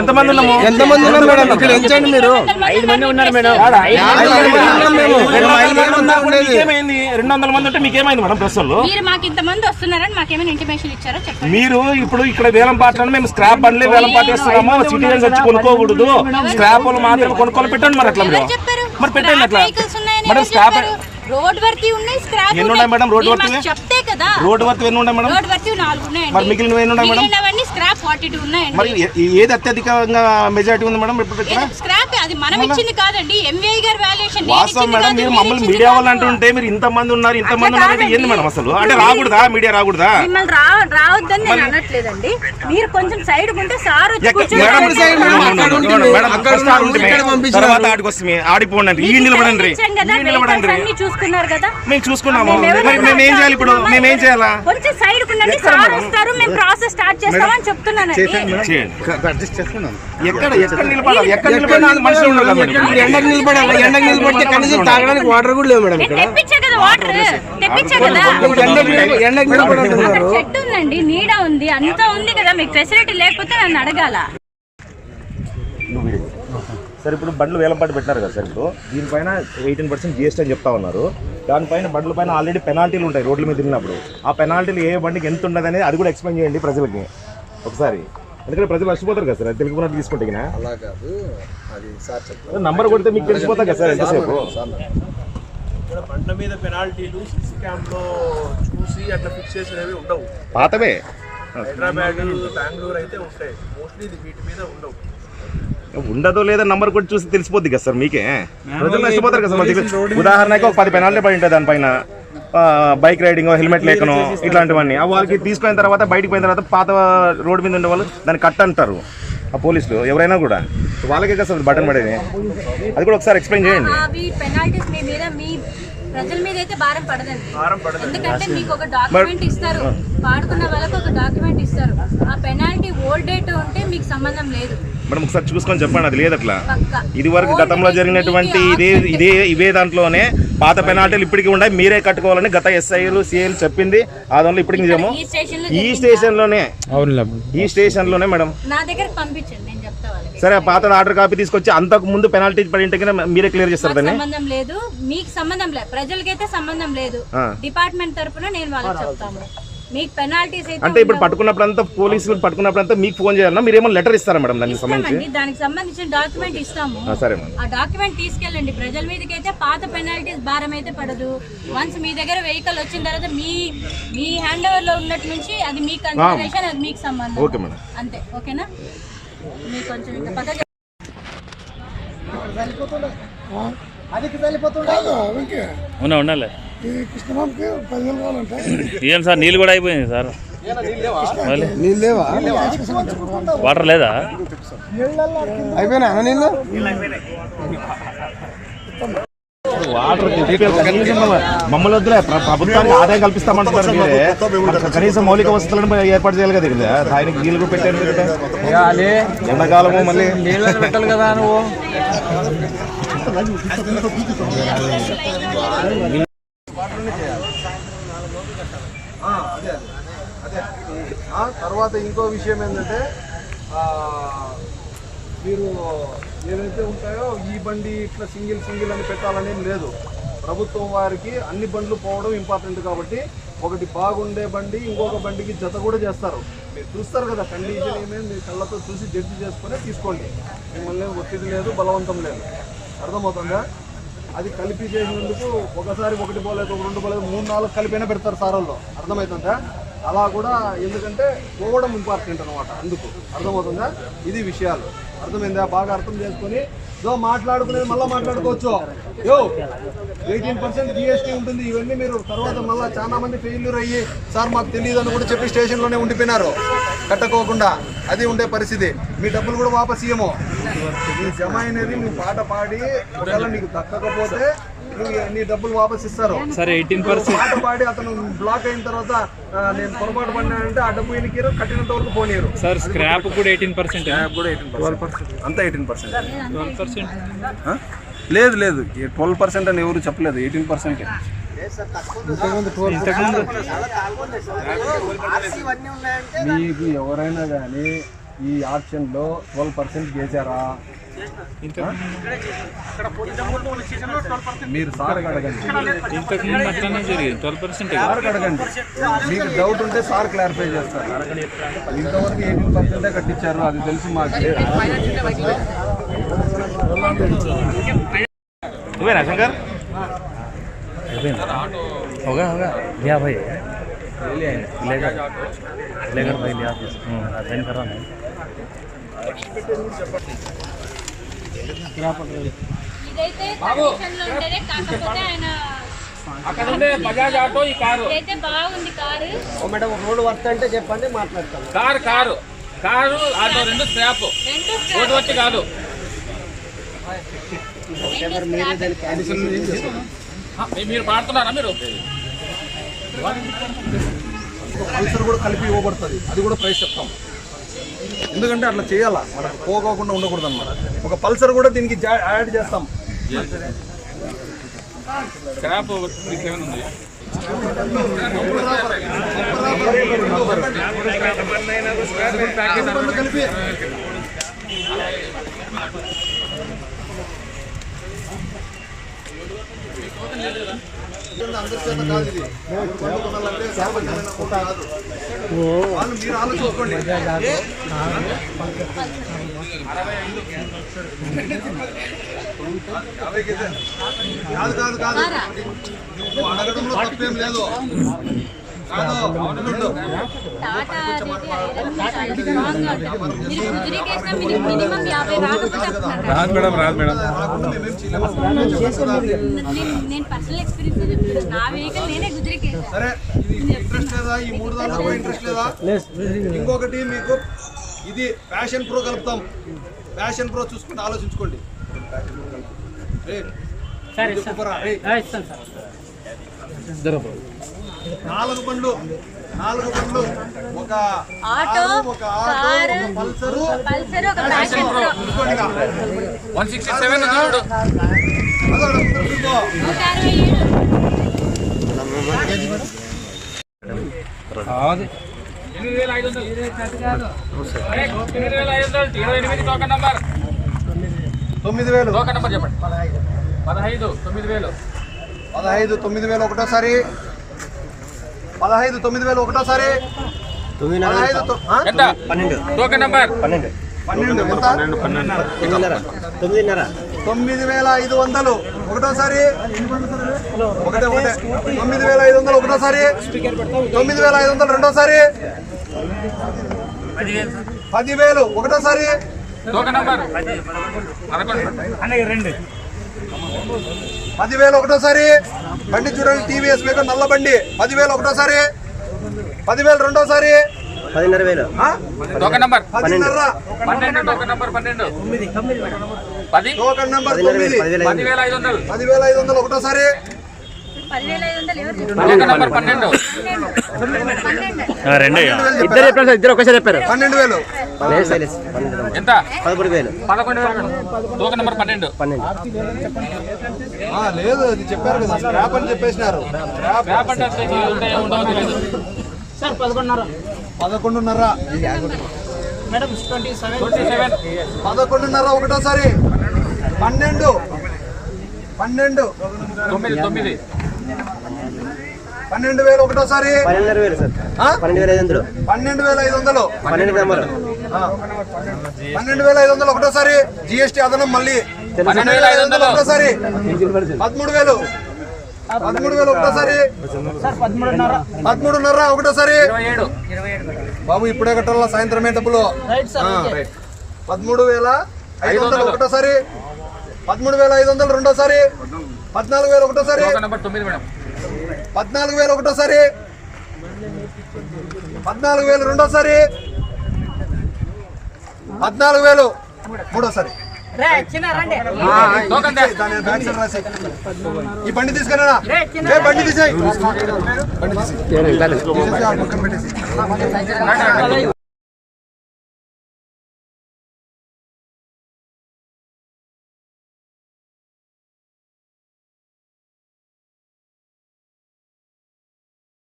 ఎంతమంది ఉన్నాము? ఎంతమంది ఉన్నారు మేడం? ఇక్కడ ఎంచండి మీరు. ఐదు మంది ఉన్నారు మేడం. రెండు వందల మంది ఉంటే. మీకేమైంది? రెండు మేడం మీరు మాకు ఇంతమంది వస్తున్నారని మాకేమైనా ఇంటిమేషన్ ఇచ్చారో చెప్పండి. మీరు ఇప్పుడు ఇక్కడ వేలం పాటలను మేము స్క్రాప్ బండ్లే వేలం పాటేస్తున్నాము సిటిజన్స్ వచ్చి కొనుక్కోకూడదు. స్క్రాప్ వాళ్ళు మాత్రమే కొనుక్కోవాలి పెట్టండి మరి అట్లా మీరు. మరి పెట్టండి అట్లా. Madam scrap? రోడ్ వర్తి ఉన్నాయి స్క్రాప్ ఎన్ని ఉన్నాయి మేడం? రోడ్ వర్తి? మాకు చెప్తే కదా. రోడ్డు వర్త్ ఎన్ని ఉన్నాయి మేడం? రోడ్ వర్తి నాలుగు ఉన్నాయండి. మరి మిగిలినవి ఎన్ని ఉన్నాయి మేడం? స్క్రాప్ ఫార్టీ టూ ఉన్నాయండి. మరి ఏది అత్యధికంగా మెజారిటీ ఉంది మేడం? ఇప్పుడు ఇక్కడ స్క్రాప్ అది మనం ఇచ్చింది కాదండి ఎంవీఐ గారి వాల్యుయేషన్ వాస్తవం మేడం మీరు మమ్మల్ని మీడియా వాళ్ళు అంటుంటే మీరు ఇంత మంది ఉన్నారు ఇంత మంది ఉన్నారు అంటే ఏంది మేడం అసలు? అంటే రాకూడదా? మీడియా రాకూడదా? మిమ్మల్ని రా రావద్దని నేను అనట్లేదండి. మీరు కొంచెం సైడ్ ఉంటే సార్ ఆడిపోండి ఈ నిలబడండి. నిలబడండి. చూసుకున్నారు కదా. మేము చూసుకున్నాము. మేము ఏం చేయాలి ఇప్పుడు? మేము ఏం చేయాలా? కొంచెం సైడ్ ఉండండి సార్ వస్తారు మేము ప్రాసెస్ స్టార్ట్ చేస్తామని ఎక్కడ ఎక్కడ నిలబడాలి? ఎక్కడ నిలబడాలి? మేడం. మీరు ఎండకు నిలబడాలి ఎండకు నిలబడితే కనీసం తాగడానికి వాటర్ కూడా లేవు మేడం ఇక్కడ. తెప్పించా కదా వాటర్? తెప్పించా కదా? మీరు ఎండకు చెట్టు ఉందండి నీడ ఉంది. అంతా ఉంది కదా మీకు ఫెసిలిటీ లేకపోతే నన్ను అడగాల? సార్ ఇప్పుడు బండ్లు వేలం పాటు పెట్టినారు కదా సార్ ఇప్పుడు దీనిపైన ఎయిటీన్ పర్సెంట్ జిఎస్టీ అని చెప్తా ఉన్నారు. దానిపైన బండ్ల పైన ఆల్రెడీ పెనాల్టీలు ఉంటాయి రోడ్ల మీద తిరిగినప్పుడు. ఆ పెనాల్టీలు ఏ బండికి ఎంత ఉండదు అనేది అది కూడా ఎక్స్ప్లెయిన్ చేయండి ప్రజలకి. ఒకసారి. ఎందుకంటే ప్రజలు నష్టపోతారు కదా సార్ అది తెలుగున్నట్టు తీసుకుంటే. అలా కాదు. అది సార్ చెప్తారు నంబర్ కొడితే మీకు తెలిసిపోతుంది కదా సార్ ఎంతసేపు? ఇక్కడ బండ్ల మీద పెనాల్టీలు సిసి క్యాంప్లో చూసి అట్లా ఫిక్స్ చేసినవి ఉండవు. పాతవే? హైదరాబాద్ బెంగళూరు అయితే ఉంటాయి. మోస్ట్లీ ఇది వీటి మీద ఉండవు. ఉండదో లేదా నంబర్ కొట్టి చూసి తెలిసిపోద్ది కదా సార్ మీకే. ప్రజలు నష్టపోతారు కదా సార్ ఉదాహరణకి ఒక పది పెనాల్టీ పడి ఉంటుంది దానిపైన. బైక్ రైడింగ్ హెల్మెట్ లేకను ఇట్లాంటివన్నీ. ఆ వాళ్ళకి తీసుకున్న తర్వాత బయటికి పోయిన తర్వాత పాత రోడ్డు మీద ఉండే వాళ్ళు దాన్ని కట్ అంటారు ఆ పోలీసులు ఎవరైనా కూడా. వాళ్ళకే కదా బటన్ పడేది. అది కూడా ఒకసారి ఎక్స్ప్లెయిన్ చేయండి. అవి పెనాల్టీస్ మీ మీద మీ ప్రజల మీద అయితే భారం పడదండి. భారం పడదు ఎందుకంటే మీకు ఒక డాక్యుమెంట్ ఇస్తారు. వాడుకున్న వాళ్ళకి ఒక డాక్యుమెంట్ ఇస్తారు. ఆ పెనాల్టీ ఓల్డ్ డేట్ ఉంటే మీకు సంబంధం లేదు. మేడం ఒకసారి చూసుకొని చెప్పండి అది లేదు అట్లా. పక్కా. ఇది వరకు గతంలో జరిగినటువంటి ఇదే ఇదే ఇవే దాంట్లోనే పాత పెనాల్టీలు ఇప్పటికీ ఉన్నాయి. మీరే కట్టుకోవాలని గత ఎస్ఐలు సిఐలు చెప్పింది. ఆ దాంట్లో ఇప్పటికి నిజము. ఈ స్టేషన్లోనే ఈ స్టేషన్లోనే మేడం. నా దగ్గర పంపించండి నేను చెప్తా వాళ్ళకి. సరే ఆ పాత ఆర్డర్ కాపీ తీసుకొచ్చి అంతకు ముందు పెనాల్టీ పడి ఉంటే మీరే క్లియర్ చేస్తారు దాన్ని. సంబంధం లేదు. మీకు సంబంధం లేదు. ప్రజలకైతే సంబంధం లేదు. డిపార్ట్మెంట్ తరపున నేను వాళ్ళకి చెప్తాము మీకు పెనాల్టీస్ అయితే అంటే ఇప్పుడు పట్టుకున్నప్పుడు అంతా పోలీసులు పట్టుకున్నప్పుడు అంతా మీకు ఫోన్ చేయాలన్నా మీరేమో లెటర్ ఇస్తారా మేడం దానికి సంబంధించి? దానికి సంబంధించిన డాక్యుమెంట్ ఇస్తాము. ఆ, సరే మేడం ఆ డాక్యుమెంట్ తీసుకెళ్ళండి. ప్రజల మీదకి అయితే పాత పెనాల్టీస్ భారం అయితే పడదు. వన్స్ మీ దగ్గర వెహికల్ వచ్చిన తర్వాత మీ మీ హ్యాండ్ ఓవర్లో ఉన్నట్టు నుంచి అది మీ కన్సిడరేషన్ అది మీకు సంబంధం. ఓకే మేడం అంతే. ఓకేనా? మీకు కొంచెం ఇంకా పక్క ఉన్నా ఉండాలి. ఏం సార్ నీళ్ళు కూడా అయిపోయింది సార్. నీళ్ళు లేవా? వాటర్ లేదా? అయిపోయినా నీళ్ళు? వాటర్ మమ్మల్ని వద్దులే. ప్ర- ప్రభుత్వానికి ఆదాయం కల్పిస్తామంటున్నారు మీరే. కనీసం మౌలిక వసతులను ఏర్పాటు చేయాలి కదా ఇక్కడ. దానికి నీళ్ళు కూడా పెట్టారు. ఎండాకాలము మళ్ళీ. పెట్టాలి కదా నువ్వు అదే అదే ఆ, తర్వాత ఇంకో విషయం ఏంటంటే మీరు ఏదైతే ఉంటాయో ఈ బండి ఇట్లా సింగిల్ సింగిల్ అని పెట్టాలనేం లేదు. ప్రభుత్వం వారికి అన్ని బండ్లు పోవడం ఇంపార్టెంట్ కాబట్టి ఒకటి బాగుండే బండి ఇంకొక బండికి జత కూడా చేస్తారు. మీరు చూస్తారు కదా కండిషన్ ఏమేమి మీ కళ్ళతో చూసి జడ్జి చేసుకునే తీసుకోండి. మిమ్మల్ని ఒత్తిడి లేదు బలవంతం లేదు. అర్థమవుతుందా? అది కలిపి చేసినందుకు ఒకసారి ఒకటి పోలేదు ఒక రెండు పోలేదు మూడు నాలుగు కలిపైనా పెడతారు సార్ వాళ్ళు అర్థమవుతుందా? అలా కూడా ఎందుకంటే పోవడం ఇంపార్టెంట్ అనమాట అందుకు అర్థమవుతుందా? ఇది విషయాలు. అర్థమైందా? బాగా అర్థం చేసుకొని సో మాట్లాడుకునేది మళ్ళీ మాట్లాడుకోవచ్చు. యో ఎయిటీన్ పర్సెంట్ జిఎస్టీ ఉంటుంది. ఇవన్నీ మీరు తర్వాత మళ్ళీ చాలా మంది ఫెయిల్యూర్ అయ్యి సార్ మాకు తెలియదు అని కూడా చెప్పి స్టేషన్లోనే ఉండిపోయినారు. కట్టుకోకుండా. అది ఉండే పరిస్థితి. మీ డబ్బులు కూడా వాపస్ ఇయ్యము. ఈ జమ అనేది నువ్వు పాట పాడి ఒకవేళ నీకు దక్కకపోతే నీ డబ్బులు వాపస్ ఇస్తారు. సరే ఎయిటీన్ నువ్వు పాట పాడి అతను బ్లాక్ అయిన తర్వాత నేను పొరపాటు పడినానంటే ఆ డబ్బు ఎన్నికీరు కట్టినంత వరకు పోనీరు సార్ స్క్రాప్ కూడా ఎయిటీన్ పర్సెంట్ కూడా ఎయిటీన్ పర్సెంట్ అంతా ఎయిటీన్ పర్సెంట్ ట్వెల్వ్ పర్సెంట్ లేదు లేదు. ట్వెల్వ్ పర్సెంట్ అని ఎవరు చెప్పలేదు. ఎయిటీన్ పర్సెంట్ ఇంతకుముందు మీకు ఎవరైనా కానీ ఈ ఆప్షన్లో ట్వెల్వ్ పర్సెంట్ చేశారా మీరు సార్ అడగండి ఇంతకు ముందు అట్లనే జరిగింది ట్వెల్వ్ పర్సెంట్ సార్ అడగండి మీకు డౌట్ ఉంటే సార్ క్లారిఫై చేస్తారు ఇంతవరకు ఎయిటీన్ పర్సెంటే కట్టించారు అది తెలుసు మాకు నువ్వేనా శంకర్ होगा होगा लिया भाई लेकर लेकर भाई लिया साइन करा नहीं ఇదైతే కండిషన్లో ఉండేదే కాకపోతే ఆయన ఇదైతే బాగుంది కారు. మేడం రోడ్ వర్త్ అంటే చెప్పండి మాట్లాడతాం కారు కారు. కారు ఆటో రెండు స్క్రాప్. రెండు వచ్చి కాదు. మీరు పాడుతున్నారా మీరు? పల్సర్ కూడా కలిపి ఇవ్వబడుతుంది. అది కూడా ప్రైస్ చెప్తాం. ఎందుకంటే అట్లా చేయాలా? మనకు పోకోకుండా ఉండకూడదు అనమాట ఒక పల్సర్ కూడా దీనికి జా- యాడ్ చేస్తాం. స్క్రాప్ సెవెన్ ఉంది కలిపి వాళ్ళు మీరు ఆలోచించుకోండి కాదు కాదు. కాదు నువ్వు అడగడంలో తప్పేం లేదు. రాదు మేడం రాదు మేడం. రాకుండా మేమేం చేయలేము నేను నేను పర్సనల్ ఎక్స్పీరియన్స్ చెప్తున్నాను నా వెహికల్ నేనే గుజరీకేసాను సరే ఇది ఇంట్రెస్ట్ లేదా? ఈ మూడు దాంట్లో ఇంట్రెస్ట్ లేదా? ఇంకొకటి మీకు ఇది ప్యాషన్ ప్రో కలుపుతాం. ప్యాషన్ ప్రో చూసుకుంటే ఆలోచించుకోండి. రే, ఇది చెప్పరా, రే. నాలుగు బండ్లు నాలుగు బండ్లు ఒక ఆటో ఒక ఆటో కారు ఒక పల్సరు పల్సర్ ఒక ప్యాషన్ ప్రో ఇంకోటిగా. వన్ సిక్స్టీ సెవెన్ చూడు. అదో అక్కడ ముందర చూసుకో. నూట అరవై ఏడు ఎనిమిది వేల. ఐదు వందలు అరే, ఎనిమిది వేల. ఐదు వందలు ఇరవై ఎనిమిది టోకన్ నంబర్ తొమ్మిది వేలు. టోకన్ నంబర్ చెప్పండి పదహైదు తొమ్మిది వేలు. పదహైదు తొమ్మిది వేలు ఒకటోసారి. పదహైదు తొమ్మిది వేలు ఒకటోసారి? తొమ్మిది వేల ఐదు వందలు. ఒకటోసారి. ఒకటే ఒకటే. తొమ్మిది వేల ఐదు వందలు ఒకటోసారి. తొమ్మిది వేల ఐదు వందలు రెండోసారి. పదివేలు ఒకటోసారి. పదివేలు ఒకటోసారి. బండి చూడండి టీవీఎస్ వేగ నల్ల బండి. పదివేలు ఒకటోసారి. పదివేలు రెండోసారి. ఆ? Token number. పదిన్నర. పన్నెండు టోకన్ నంబర్ పన్నెండు. పది. టోకన్ నంబర్ తొమ్మిది. పదివేల ఐదు వందలు. పదివేల ఐదు వందలు ఒకటోసారి. రెండే ఇద్దరు చెప్పారు సార్ ఇద్దరు ఒకసారి చెప్పారు. పన్నెండు వేలు. ఎంత? పదకొండు వేలు. పదకొండు వేలు. నంబర్ పన్నెండు. ఆ, లేదు అది చెప్పారు కదా అని చెప్పేసినారు. తెలియదు. పదకొండున్నర. Twenty seven. పదకొండున్నర ఒకటోసారి. పన్నెండు. పన్నెండు. తొమ్మిది తొమ్మిది. పన్నెండు వేలు ఒకటోసారి. పన్నెండు వేలు సార్? పన్నెండు వేల ఐదు వందలు. పన్నెండు వేల ఐదు వందలు. పన్నెండు నెంబర్. ఆ. పన్నెండు వేల ఐదు వందలు ఒకటోసారి. జిఎస్టీ అదనం మళ్ళీ. పన్నెండు వేల ఐదు వందలు ఒకటోసారి. పదమూడు వేలు. పదమూడు వేలు ఒకటోసారి. పదమూడున్నర. ఒకటోసారి. బాబు ఇప్పుడే కట్టాలా సాయంత్రమే డబ్బులు. పదమూడు వేల ఐదు వందలు ఒకటోసారి. పదమూడు వేల ఐదు వందలు రెండోసారి. పద్నాలుగు వేలు ఒకటోసారి. తొమ్మిది మేడం. పద్నాలుగు వేలు ఒకటోసారి పద్నాలుగు వేలు రెండోసారి పద్నాలుగు వేలు మూడోసారి. ఈ బండి తీసుకురా ఏ బండి తీసేయ్ బండి తీసేయ్.